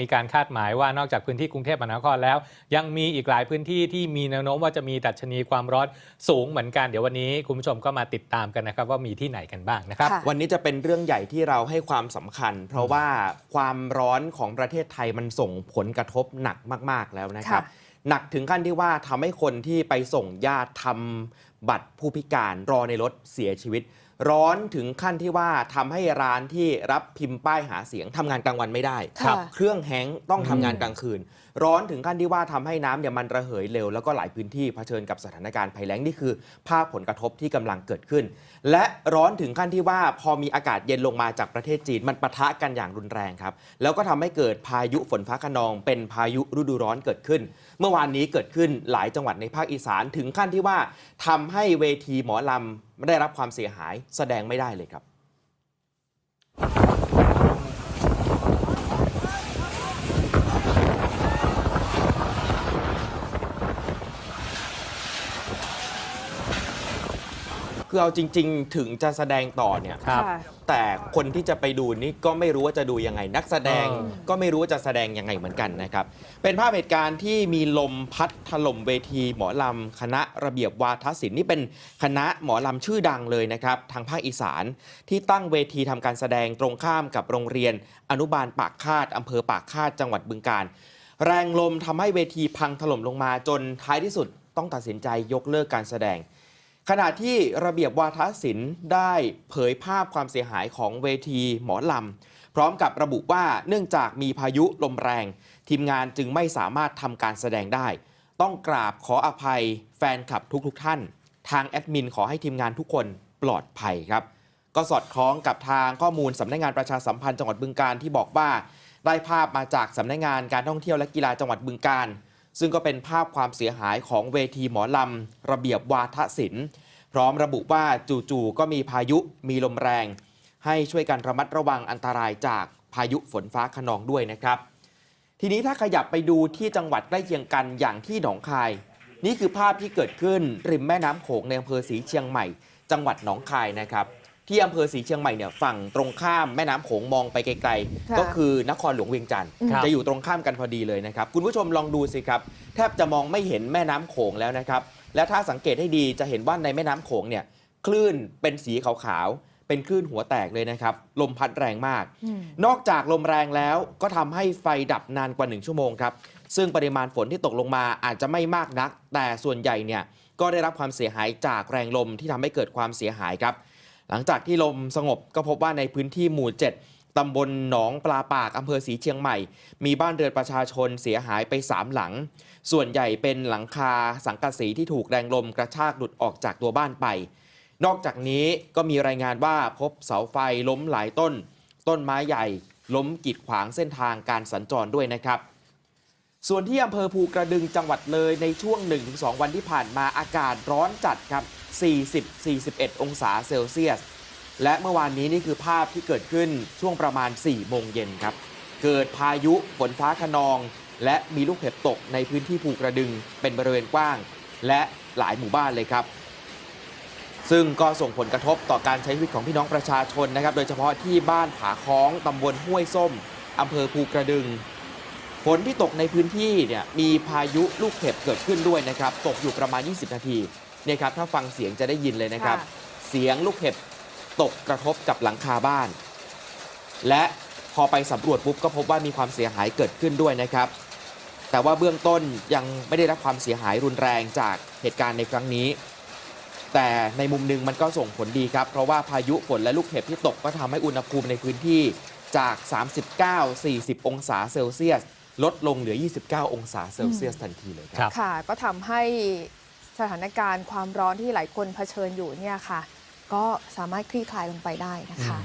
มีการคาดหมายว่านอกจากพื้นที่กรุงเทพมหานครแล้ว ยังมีอีกหลายพื้นที่ที่มีแนวโน้มว่าจะมีดัชนีความร้อนสูงเหมือนกัน เดี๋ยววันนี้คุณผู้ชมก็มาติดตามกันนะครับว่ามีที่ไหนกันบ้างนะครับ ค่ะ วันนี้จะเป็นเรื่องใหญ่ที่เราให้ความสำคัญ เพราะว่าความร้อนของประเทศไทยมันส่งผลกระทบหนักมากๆแล้วนะครับ ค่ะ หนักถึงขั้นที่ว่าทำให้คนที่ไปส่งญาติทำบัตรผู้พิการรอในรถเสียชีวิต ร้อนถึงขั้นที่ว่าทำให้ร้านที่รับพิมพ์ป้ายหาเสียงทำงานกลางวันไม่ได้ค่ะเครื่องแฮงก์ต้องทำงานกลางคืน ร้อนถึงขั้นที่ว่าทำให้น้ำเนี่ยมันระเหยเร็ว แล้วก็หลายพื้นที่เผชิญกับสถานการณ์ภัยแล้งนี่คือภาพผลกระทบที่กำลังเกิดขึ้น และร้อนถึงขั้นที่ว่าพอมีอากาศเย็นลงมาจากประเทศจีนมันปะทะกันอย่างรุนแรงครับแล้วก็ทำให้เกิดพายุฝนฟ้าคะนอง เป็นพายุฤดูร้อนเกิดขึ้น เมื่อวานนี้เกิดขึ้นหลายจังหวัดในภาคอีสานถึงขั้นที่ว่าทำให้เวทีหมอลำ ไม่ได้รับความเสียหายแสดงไม่ได้เลยครับ คือเอาจริง ๆ ถึงจะแสดงต่อเนี่ย ครับ ค่ะ แต่คนที่จะไปดูนี่ก็ไม่รู้ว่าจะดูยังไง นักแสดงเออ ก็ไม่รู้ว่าจะแสดงยังไงเหมือนกันนะครับ เป็นภาพเหตุการณ์ที่มีลมพัดถล่มเวทีหมอลำคณะระเบียบวาทศิลป์นี่เป็นคณะหมอลำชื่อดังเลยนะครับ ทางภาคอีสานที่ตั้งเวทีทำการแสดงตรงข้ามกับโรงเรียน อนุบาลปากคาดอำเภอปากคาดจังหวัดบึงกาฬแรงลมทำให้เวทีพังถล่มลงมาจนท้ายที่สุดต้องตัดสินใจยกเลิกการแสดง ขณะที่ระเบียบวาทศิลป์ได้เผยภาพความเสียหายของเวทีหมอลำ พร้อมกับระบุว่าเนื่องจากมีพายุลมแรง ทีมงานจึงไม่สามารถทำการแสดงได้ ต้องกราบขออภัยแฟนคลับทุกๆทท่าน ทางแอดมินขอให้ทีมงานทุกคนปลอดภัยครับ ก็สอดคล้องกับทางข้อมูลสำนักงานประชาสัมพันธ์จังหวัดบึงการที่บอกว่า ได้ภาพมาจากสำนักงานการท่องเที่ยวและกีฬาจังหวัดบึงการ ซึ่งก็เป็นภาพความเสียหายของเวทีหมอลำ ระเบียบวาทศิลป์ พร้อมระบุว่าจู่ๆก็มีพายุมีลมแรง ให้ช่วยกันระมัดระวังอันตรายจากพายุฝนฟ้าขนองด้วยนะครับ ทีนี้ถ้าขยับไปดูที่จังหวัดใกล้เคียงกันอย่างที่หนองคาย นี่คือภาพที่เกิดขึ้นริมแม่น้ำโขงในอำเภอศรีเชียงใหม่ จังหวัดหนองคายนะครับ ที่อำเภอศรีเชียงใหม่เนี่ยฝั่งตรงข้ามแม่น้ำโขงมองไปไกลค่ะๆก็คือนครหลวงเวียงจันทร์ครับจะอยู่ตรงข้ามกันพอดีเลยนะครับ คุณผู้ชมลองดูสิครับ แทบจะมองไม่เห็นแม่น้ำโขงแล้วนะครับ และถ้าสังเกตให้ดีจะเห็นว่าในแม่น้ำโขงเนี่ยคลื่นเป็นสีขาวๆเป็นคลื่นหัวแตกเลยนะครับลมพัดแรงมาก อืม นอกจากลมแรงแล้วก็ทำให้ไฟดับนานกว่า 1 ชั่วโมงครับ ซึ่งปริมาณฝนที่ตกลงมาอาจจะไม่มากนัก แต่ส่วนใหญ่เนี่ยก็ได้รับความเสียหายจากแรงลมที่ทำให้เกิดความเสียหายครับ หลังจากที่ลมสงบก็พบว่าในพื้นที่หมู่ 7 ตำบลหนองปลาปากอำเภอศรีเชียงใหม่ มีบ้านเรือนประชาชนเสียหายไป 3 หลัง ส่วนใหญ่เป็นหลังคาสังกะสีที่ถูกแรงลมกระชากหลุดออกจากตัวบ้านไป นอกจากนี้ก็มีรายงานว่าพบเสาไฟล้มหลายต้น ต้นไม้ใหญ่ ล้มกีดขวางเส้นทางการสัญจรด้วยนะครับ ส่วนที่อำเภอภูกระดึงจังหวัดเลยในช่วง 1-2 วันที่ผ่านมาอากาศร้อนจัดครับ 40-41 องศาเซลเซียส และเมื่อวานนี้นี่คือภาพที่เกิดขึ้นช่วงประมาณ 4 โมงเย็นครับ เกิดพายุฝนฟ้าขนอง และมีลูกเห็บตกในพื้นที่ภูกระดึงเป็นบริเวณกว้าง และหลายหมู่บ้านเลยครับ ซึ่งก็ส่งผลกระทบต่อการใช้ชีวิตของพี่น้องประชาชนนะครับ โดยเฉพาะที่บ้านผาค้องตำบลห้วยส้มอำเภอภูกระดึง ฝนที่ตกในพื้นที่เนี่ยมีพายุลูกเห็บเกิดขึ้นด้วยนะครับ ตกอยู่ประมาณ 20 นาทีเนี่ยครับถ้าฟังเสียงจะได้ยินเลยนะครับ ค่ะ เสียงลูกเห็บตกกระทบกับหลังคาบ้าน และพอไปสำรวจปุ๊บก็พบว่ามีความเสียหายเกิดขึ้นด้วยนะครับ แต่ว่าเบื้องต้นยังไม่ได้รับความเสียหายรุนแรงจากเหตุการณ์ในครั้งนี้ แต่ในมุมหนึงมันก็ส่งผลดีครับ เพราะว่าพายุฝนและลูกเห็บที่ตกก็ทำให้อุณหภูมิในพื้นที่จาก 39-40 องศาเซลเซียส ลดลงเหลือ 29 องศาเซลเซียสทันทีเลยคครัรับบค่ะ ก็ทำให้สถานการณ์ความร้อนที่หลายคนเผชิญอยู่เนี่ยค่ะ ก็สามารถคลี่คลายลงไปได้นะคะ